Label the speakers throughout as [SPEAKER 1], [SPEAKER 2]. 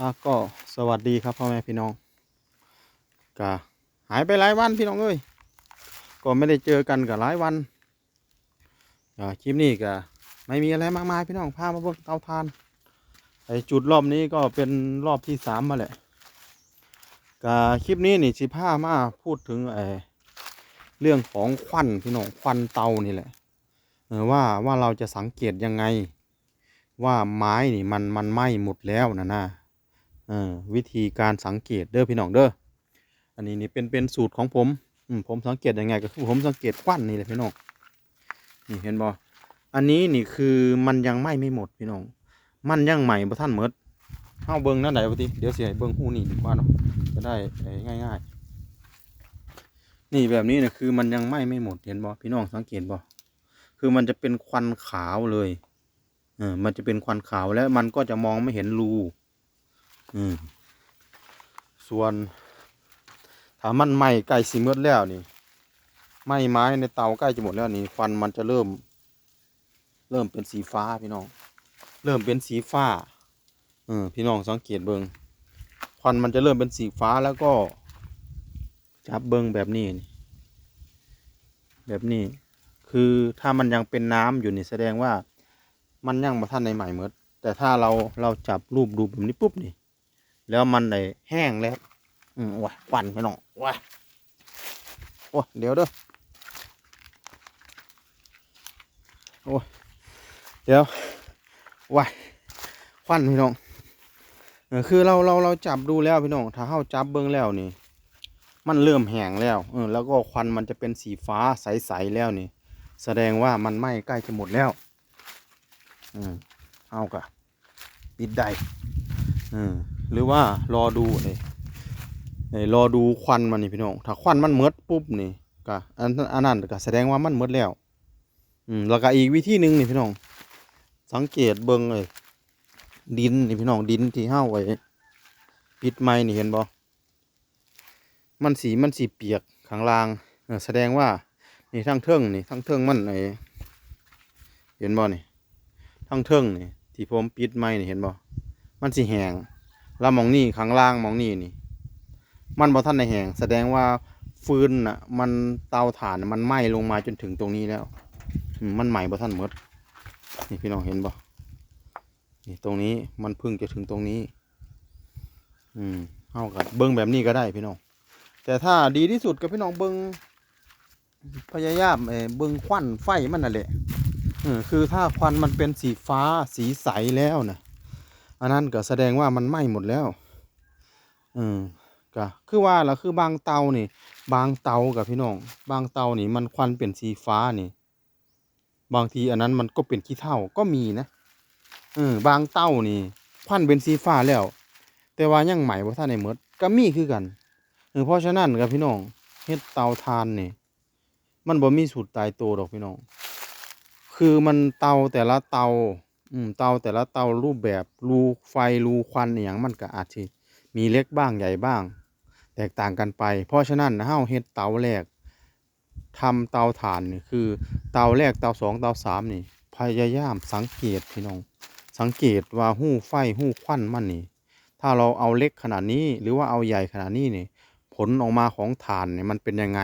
[SPEAKER 1] อะก็สวัสดีครับพ่อแม่พี่น้องกะหายไปหลายวันพี่น้องเอ้ยก็ไม่ได้เจอกันกับหลายวันอ่าคลิปนี้ก็ไม่มีอะไรมากมายพี่น้องพามาบิ่งเตาทานไอจุดรอบนี้ก็เป็นรอบที่สามมาแหละกะคลิปนี้นี่สิพามาพูดถึงไอเรื่องของควันพี่น้องควันเตานี่แหละว่าว่าเราจะสังเกตยังไง ว่าไม้นี่มันมันไหม้หมดแล้วนะนะเออ วิธีการสังเกตเด้อพี่น้องเด้ออันนี้นี่เป็นเป็นสูตรของผมผมสังเกตยังไงก็คือผมสังเกตควันนี่แหละพี่น้องนี่เห็นบ่อันนี้นี่คือมันยังไหม้ไม่หมดพี่น้อง มันยังใหม่บ่ท่านเมดเฮาเบิ่งนั่นไหนบ่ติเดี๋ยวเสิให้เบิ่งหูนี่ดีกว่าเนาะจะได้เอ่อง่ายๆนี่แบบนี้นะคือมันยังไหม้ไม่หมดเห็นบ่พี่น้องสังเกตบ่คือมันจะเป็นควันขาวเลยเออมันจะเป็นควันขาวแล้วมันก็จะมองไม่เห็นรู อืมส่วนถ้ามันไหม้ใกล้สิหมดแล้วนี่ไหม้ไม้ในเตาใกล้จะหมดแล้วนี่ฟันมันจะเริ่ม เริ่มเป็นสีฟ้าพี่น้อง เริ่มเป็นสีฟ้าเออพี่น้องสังเกตเบิงควันมันจะเริ่มเป็นสีฟ้าแล้วก็ จับเบิงแบบนี้นี่แบบนี้ คือถ้ามันยังเป็นน้ำอยู่นี่แสดงว่า มันยังมาท่านในใหม่เมดแต่ถ้าเราเราจับรูปดูแบบนี้ปุ๊บนี่ แล้วมันได้แห้งแล้วอืมว้าควันไปน้องว้าโอ้ยเดี๋ยวเด้อโอ้ยเดี๋ยวว้าควันพี่น้องเออคือเราเราเราจับดูแล้วพี่น้องถ้าเข้าจับเบิ้งแล้วนี่ มันเริ่มแห้งแล้วเออแล้วก็ควันมันจะเป็นสีฟ้าใสๆแล้วนี่ แสดงว่ามันไหม้ใกล้จะหมดแล้วอืมเอากะปิดได้อืม หรือว่ารอดูเลยเอ้ยรอดูควันมันนี่พี่น้อง ถ้าควันมันเมดปุ๊บนี่กะอันอันนั้นก็แสดงว่ามันเมดแล้ว อืมแล้วก็อีกวิธีหนึ่งนี่พี่น้อง สังเกตเบิ่งเลยดินนี่พี่น้องดินที่เห้าไว้ปิดไม้นี่เห็นบ่มันสีมันสีเปียกข้างล่างแสดงว่านี่ทั้งเทิงนี่ทั้งเทิงมันไอเห็นบ่นี่ทั้งเทิงนี่ที่ผมปิดไม้นี่เห็นบ่มันสิแหง แล้วมองนี่ข้างล่างมองนี่นี่ มันบ่ทันได้แหงแสดงว่าฟืนน่ะ มันเตาถ่านมันไหม้ลงมาจนถึงตรงนี้แล้วมันไหม้บ่ทันหมดนี่พี่น้องเห็นบ่นี่ตรงนี้มันพิ่งจะถึงตรงนี้ อืมเอากับเบิ้งแบบนี้ก็ได้พี่น้อง แต่ถ้าดีที่สุดกับพี่น้องเบิ้งพยายามเอเบิ้งควันไฟมันนั่นแหละเออคือถ้าควันมันเป็นสีฟ้าสีใสแล้วนะ อันนั้นก็แสดงว่ามันไหม้หมดแล้วอืมก็คือว่าละคือบางเตานี่ บางเตากับพี่น้อง บางเตานี่มันควันเป็นสีฟ้านี่ บางทีอันนั้นมันก็เป็นขี้เถ้าก็มีนะเออบางเตานี่ควันเป็นสีฟ้าแล้ว แต่ว่ายังใหม่ว่าท่านในเมดก็มีคือกันเออเพราะฉะนั้นกับพี่น้องเฮ็ดเตาทานนี่ มันบ่มีสูตรตายตัวดอกพี่น้อง คือมันเตาแต่ละเตา อืมเตาแต่ละเตารูปแบบรูไฟรูควันอย่างมันก็อาจจะมีเล็กบ้างใหญ่บ้าง แตกต่างกันไป เพราะฉะนั้นเฮาเฮ็ดเตาแรกทำเตาถ่านนี่คือ เตาแรกเตาสองเตาสามนี่ พยายามสังเกตพี่น้อง สังเกตว่าหู้ไฟหู้ควันมันนี่ ถ้าเราเอาเล็กขนาดนี้หรือว่าเอาใหญ่ขนาดนี้นี่ ผลออกมาของถ่านนี่มันเป็นยังไง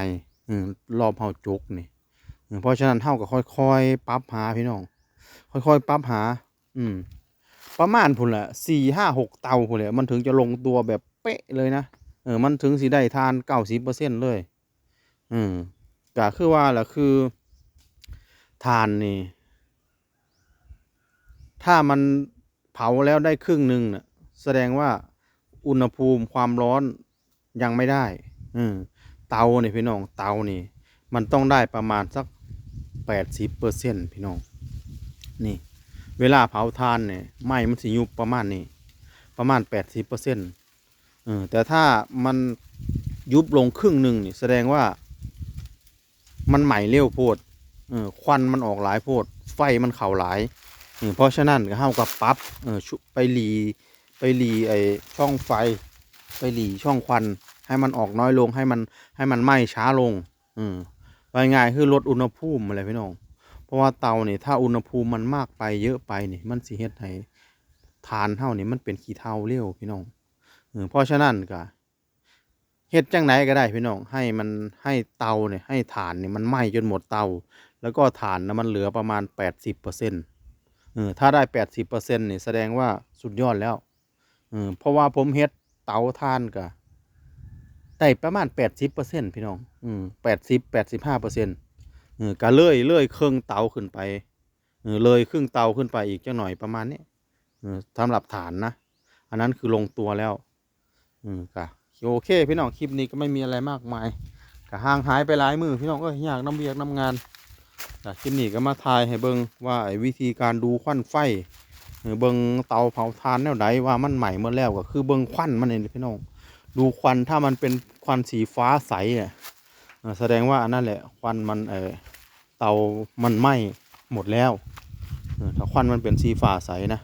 [SPEAKER 1] อืมรอบเฮาจุกนี่เพราะฉะนั้นเท่ากับค่อยๆปรับหาพี่น้อง ค่อยๆปรับหา อืม ประมาณพุ่นแหละสี่ห้าหกเตาพุ่นแหละมันถึงจะลงตัวแบบเป๊ะเลยนะเออมันถึงสิได้ทานเก้าสิบเปอร์เซ็นเลย อืมก็คือว่าแหละคือ ทานนี่ ถ้ามันเผาแล้วได้ครึ่งหนึ่งน่ะ แสดงว่าอุณหภูมิความร้อนยังไม่ได้ อืมเตาเนี่ยพี่น้องเตานี่ มันต้องได้ประมาณสักแปดสิบเปอร์เซ็นพี่น้อง นี่ เวลาเผาทานเนี่ยไหม้มันสิยุบประมาณนี้ ประมาณแปดสิบเปอร์เซ็นต์เออแต่ถ้ามันยุบลงครึ่งหนึ่งนี่แสดงว่ามันไหม้เร็วโพดเออควันมันออกหลายโพด ไฟมันเข่าหลายเออเพราะฉะนั้นก็เท่ากับปรั๊บเออไปหลีไปหลีไอช่องไฟ ไปหลีช่องควันให้มันออกน้อยลงให้มันให้มันไหม้ช้าลง อืมไปง่ายคือลดอุณหภูมิอะไรพี่น้อง ราะว่าเตาเนี่ยถ้าอุณหภูมิมันมากไปเยอะไปเนี่ยมันสิเฮ็ดให้ฐานเฮาเนี่ยมันเป็นขี้เถ้าเร็วพี่น้องเออเพราะฉะนั้นก็เฮ็ดจังไหนก็ได้พี่น้องให้มันให้เตาเนี่ยให้ฐานเนี่ยมันไหม้จนหมดเตา แล้วก็ฐานนะมันเหลือประมาณ 80%เออถ้าได้ 80%นี่ยแสดงว่าสุดยอดแล้วเออเพราะว่าผมเฮ็ดเตาถ่านก็ได้ประมาณ 80%พี่น้องอืม80 85% เออก็เลยเลยเครึ่องเตาขึ้นไปเออเลยครึ่งเตาขึ้นไปอีกจังหน่อยประมาณนี้เออสำหรับฐานนะ อันนั้นคือลงตัวแล้วอืมก็โอเค พี่น้องคลิปนี้ก็ไม่มีอะไรมากมายก็ห่างหายไปหลายมือพี่น้องก็อยากน้ำเบียกน้ำงานแต่คลิปนี้ก็มาทายให้เบิงว่าไอ้วิธีการดูควันไฟเบิงเตาเผาทานแนวใดว่ามันใหม่เมื่อแล้วก็คือเบิงควันมันเองพี่น้องดูควันถ้ามันเป็นควันสีฟ้าใสเนี่ยเออ แสดงว่านนั้นแหละควันมันเออเตามันไหม้หมดแล้วถ้าควันมันเป็นสีฟ้าใสนะ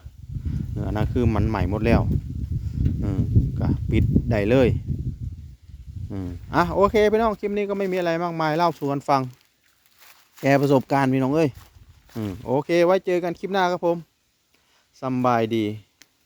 [SPEAKER 1] อันนั้นคือมันใหม่หมดแล้วอืมก็ปิดได้เลยอืมอะโอเคพี่น้องคลิปนี้ก็ไม่มีอะไรมากมายเล่าสู่กันฟังแกประสบการณ์พี่น้องเอ้ยอืมโอเค ไว้เจอกันคลิปหน้าครับผมสบายดี